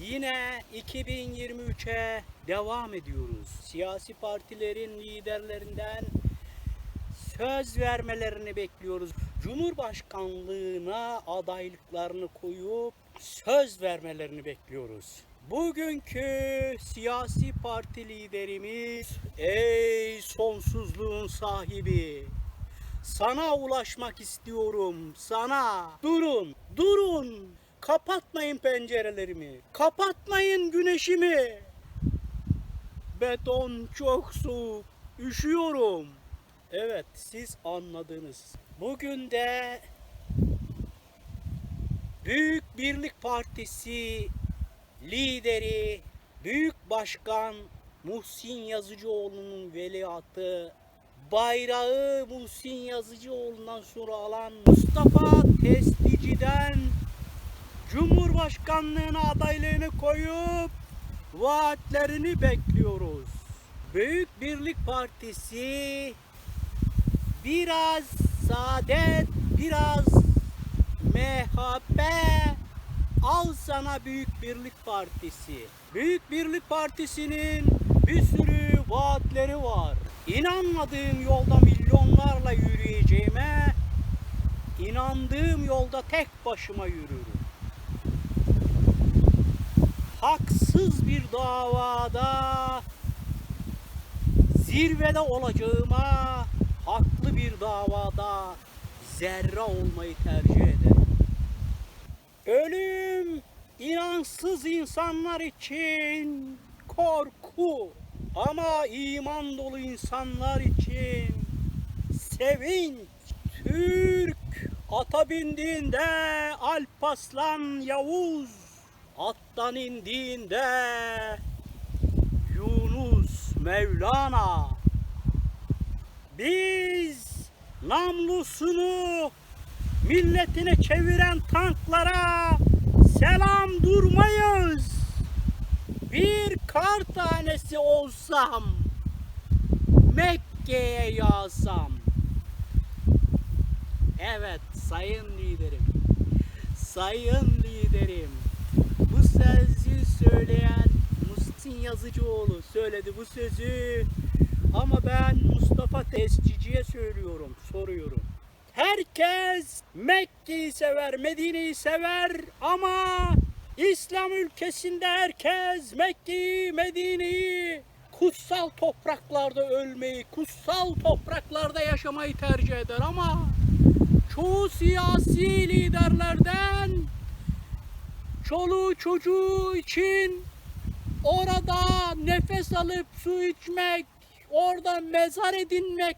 Yine 2023'e devam ediyoruz. Siyasi partilerin liderlerinden söz vermelerini bekliyoruz. Cumhurbaşkanlığına adaylıklarını koyup söz vermelerini bekliyoruz. Bugünkü siyasi parti liderimiz ey sonsuzluğun sahibi sana ulaşmak istiyorum sana. Durun, durun. Kapatmayın pencerelerimi. Kapatmayın güneşimi. Beton çok soğuk. Üşüyorum. Evet, siz anladınız. Bugün de Büyük Birlik Partisi lideri Büyük Başkan Muhsin Yazıcıoğlu'nun veliahtı bayrağı Muhsin Yazıcıoğlu'ndan sonra alan Mustafa Testici'den Cumhurbaşkanlığına adaylığını koyup vaatlerini bekliyoruz. Büyük Birlik Partisi biraz saadet, biraz MHP al sana Büyük Birlik Partisi. Büyük Birlik Partisi'nin bir sürü vaatleri var. İnanmadığım yolda milyonlarla yürüyeceğime inandığım yolda tek başıma yürürüm. Haksız bir davada zirvede olacağıma haklı bir davada zerre olmayı tercih ederim. Ölüm inansız insanlar için korku ama iman dolu insanlar için sevinç. Türk ata bindiğinde Alpaslan Yavuz attan indiğinde Yunus Mevlana biz namlusunu milletine çeviren tanklara selam durmayız. Bir kar tanesi olsam Mekke'ye yağsam. Evet sayın liderim. Sayın liderim. Bu sözü söyleyen Muhsin Yazıcıoğlu söyledi bu sözü. Ama ben Mustafa Testici'ye söylüyorum, soruyorum. Herkes Mekke'yi sever, Medine'yi sever ama İslam ülkesinde herkes Mekke'yi, Medine'yi kutsal topraklarda ölmeyi, kutsal topraklarda yaşamayı tercih eder ama çoğu siyasi liderlerden çoluğu çocuğu için orada nefes alıp su içmek, orada mezar edinmek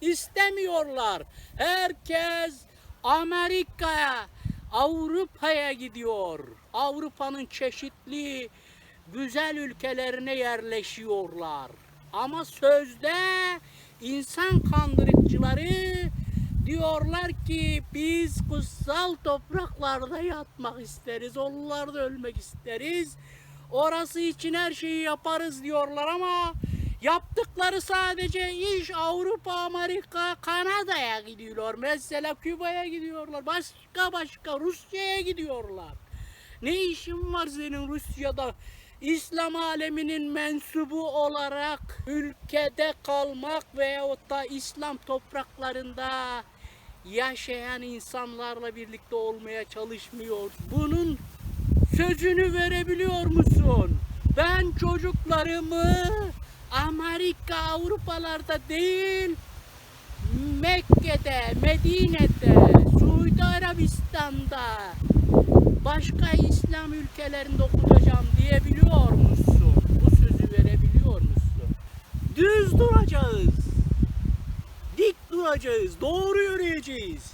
istemiyorlar. Herkes Amerika'ya, Avrupa'ya gidiyor. Avrupa'nın çeşitli güzel ülkelerine yerleşiyorlar. Ama sözde insan kandırıcıları diyorlar ki biz kutsal topraklarda yatmak isteriz, oralarda ölmek isteriz. Orası için her şeyi yaparız diyorlar ama yaptıkları sadece iş Avrupa, Amerika, Kanada'ya gidiyorlar. Mesela Küba'ya gidiyorlar. Başka başka Rusya'ya gidiyorlar. Ne işin var senin Rusya'da? İslam aleminin mensubu olarak ülkede kalmak veyahut da İslam topraklarında yaşayan insanlarla birlikte olmaya çalışmıyor. Bunun sözünü verebiliyor musun? Ben çocuklarımı Amerika, Avrupalarda değil, Mekke'de, Medine'de, Suudi Arabistan'da, başka İslam ülkelerinde okutacağım diyebiliyor musun? Bu sözü verebiliyor musun? Düz duracağız. Dik duracağız. Doğru yürüyeceğiz.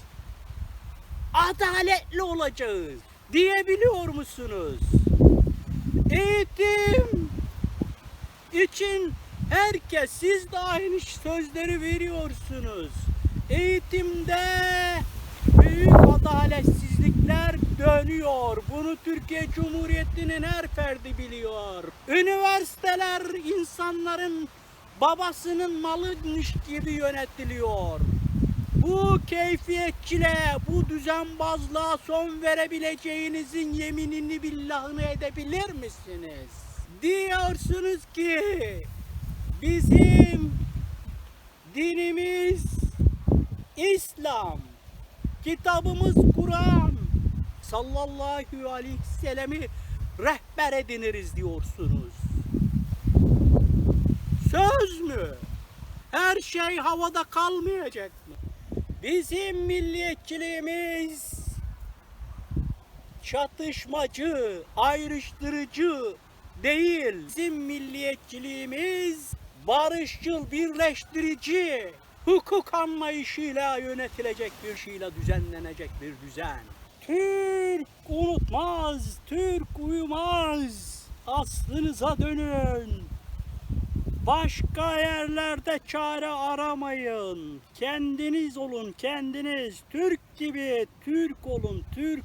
Adaletli olacağız. Diyebiliyor musunuz? Eğitim için herkes siz de aynı sözleri veriyorsunuz. Eğitimde büyük adaletsizlikler dönüyor. Bunu Türkiye Cumhuriyeti'nin her ferdi biliyor. Üniversiteler insanların babasının malıymış gibi yönetiliyor. Bu keyfiyetçiliğe, bu düzenbazlığa son verebileceğinizin yeminini billahını edebilir misiniz? Diyorsunuz ki bizim dinimiz İslam, kitabımız Kur'an sallallahu aleyhi ve sellemi rehber ediniriz diyorsunuz. Söz mü? Her şey havada kalmayacak? Bizim milliyetçiliğimiz çatışmacı, ayrıştırıcı değil. Bizim milliyetçiliğimiz barışçıl, birleştirici, hukuk anlayışıyla yönetilecek bir şeyle düzenlenecek bir düzen. Türk unutmaz, Türk uyumaz. Aslınıza dönün. Başka yerlerde çare aramayın. Kendiniz olun, kendiniz. Türk gibi Türk olun, Türk.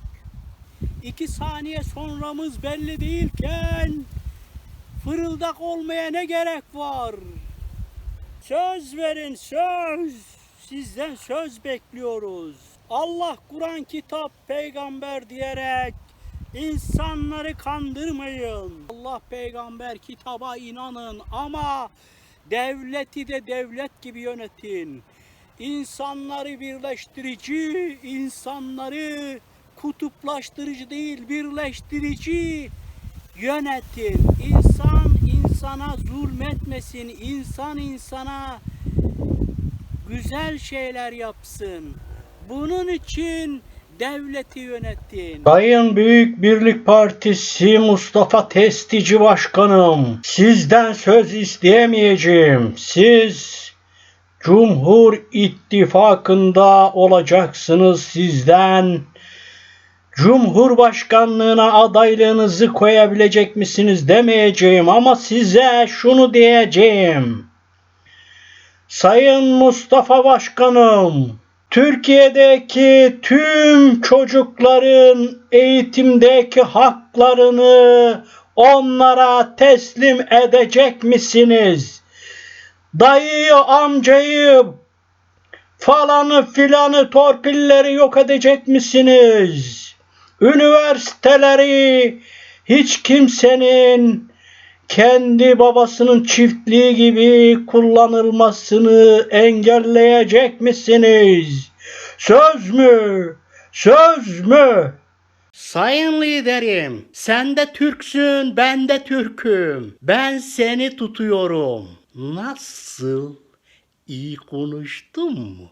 İki saniye sonramız belli değilken fırıldak olmaya ne gerek var? Söz verin, söz. Sizden söz bekliyoruz. Allah Kur'an kitap peygamber diyerek insanları kandırmayın. Allah peygamber kitaba inanın ama devleti de devlet gibi yönetin. İnsanları birleştirici, insanları kutuplaştırıcı değil birleştirici yönetin. İnsan insana zulmetmesin. İnsan insana güzel şeyler yapsın. Bunun için devleti yönetin. Sayın Büyük Birlik Partisi Mustafa Testici Başkanım, sizden söz isteyemeyeceğim. Siz Cumhur İttifakı'nda olacaksınız sizden. Cumhurbaşkanlığına adaylığınızı koyabilecek misiniz demeyeceğim ama size şunu diyeceğim. Sayın Mustafa Başkanım, Türkiye'deki tüm çocukların eğitimdeki haklarını onlara teslim edecek misiniz? Dayıyı, amcayı, falanı filanı torpilleri yok edecek misiniz? Üniversiteleri hiç kimsenin kendi babasının çiftliği gibi kullanılmasını engelleyecek misiniz? Söz mü? Söz mü? Sayın liderim, sen de Türksün, ben de Türk'üm. Ben seni tutuyorum. Nasıl? İyi konuştum mu?